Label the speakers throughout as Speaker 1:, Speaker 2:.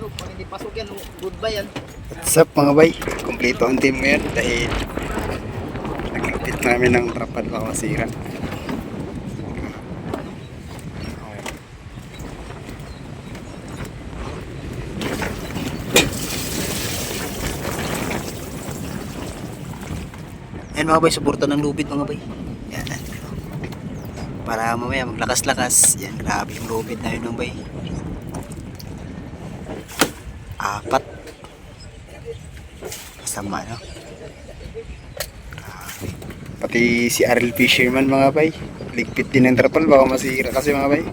Speaker 1: Pero pag hindi pasok yan, goodbye yan.
Speaker 2: What's up mga bay? Kompleto ang team ngayon dahil nagligpit namin ng trapal baka masira. Yan mga bay, suporta ng lubid mga bay. Yan. Para mamaya maglakas-lakas. Yan, grabe yung lubid na yun mga bay. Apat. Masama, no? Grabe. Pati si Aril Fisherman, mga bay. Ligpit din ng trapal, baka masira kasi mga bay.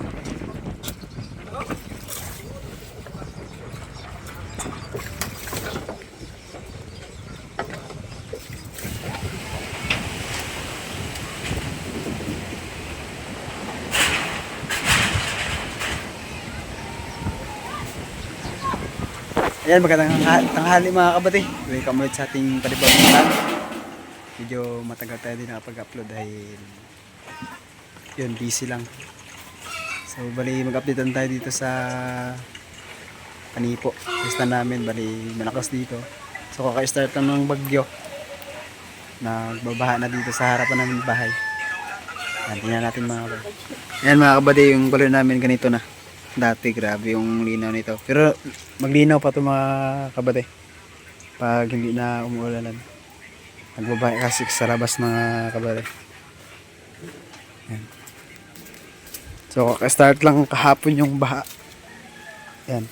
Speaker 2: Ayan, magandang tangha- tanghali mga kabati. Welcome ulit sa ating panibagong vlog. Medyo matagal tayo din nakapag-upload dahil yun, busy lang. So, bali mag-update tayo dito sa Panipo. Pista namin, bali malakas dito. So, kaka-start lang ng bagyo. Nagbabaha na dito sa harapan namin bahay. Yan, tingnan natin mga kabati. Ayan mga kabati, yung color namin ganito na. Dati grabe yung linaw nito. Pero maglinaw pa to mga kabate. Pag hindi na umuulanan. Nagbabae kasi sa labas mga kabate. Yan. So kaka-start lang kahapon yung baha. Yan.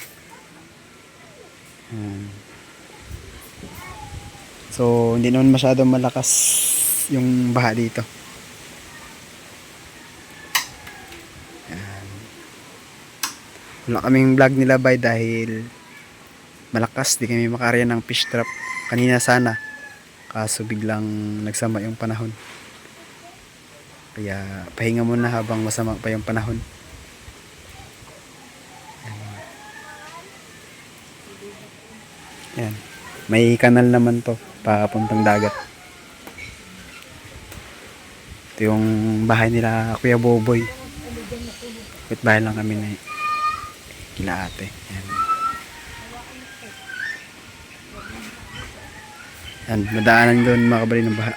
Speaker 2: So hindi naman masyadong malakas yung baha dito. Wala kaming vlog nila bay dahil malakas. Di kami makarya ng fish trap. Kanina sana. Kaso biglang nagsama yung panahon. Kaya pahinga muna habang masama pa yung panahon. Yan. May kanal naman to papuntang dagat. Ito yung bahay nila Kuya Boboy. Wait bahay lang kami na kila ate. Yan. Yan, madaanan doon mga kabali ng baha.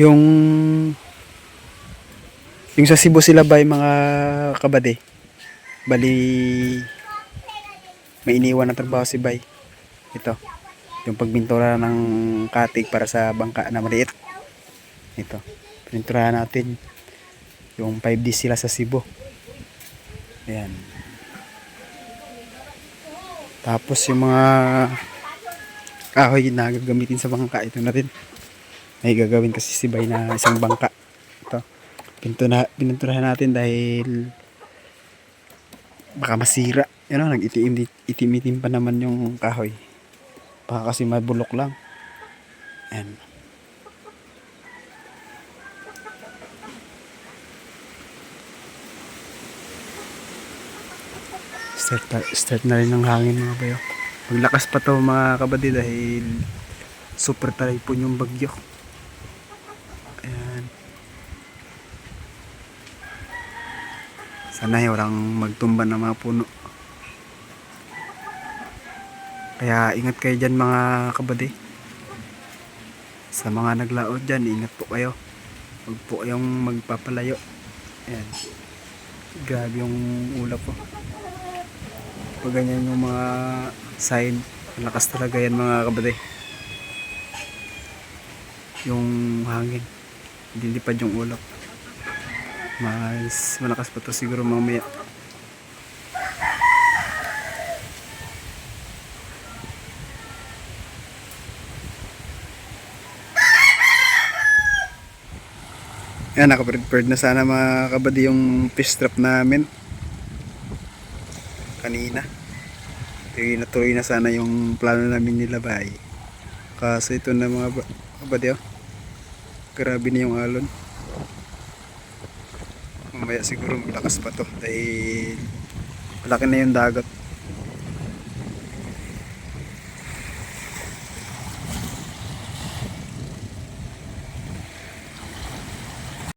Speaker 2: Yung yung sa Cebu sila ba mga kabady? Bali may iniwan na trabaho si Bay. Ito. Yung pagbintura ng katig para sa bangka na maliit. Ito. Pininturahan natin yung 5D sila sa Cebu. Ayan. Tapos yung mga kahoy na gagamitin sa bangka, ito na rin. May gagawin kasi si Bay na isang bangka. Ito. Pintuna, pininturahan natin dahil baka masira. Yan o, nag-itim, itim-itim pa naman yung kahoy. Baka kasi mabulok lang. Ayan. Start na, start na rin ng hangin mga bayo. Maglakas pa to mga kabady dahil super typhoon yung bagyo. Ayan. Sana walang magtumba ng mga puno. Kaya ingat kayo dyan mga kabady. Sa mga naglaot dyan, ingat po kayo. Huwag po kayong magpapalayo. Ayan. Grabe yung ulap po pag ganyan yung mga sign malakas talaga yan mga kabate. Yung hangin dilipad yung ulap. Mas malakas pa to siguro mamaya. Yan nakaprepared na sana mga kabady yung fish trap namin kanina. Tuy natuloy na sana yung plano namin nilabay. Kaso ito na mga ba- kabady oh. Grabe na yung alon. Mamaya siguro malakas pa to dahil malaki na yung dagat.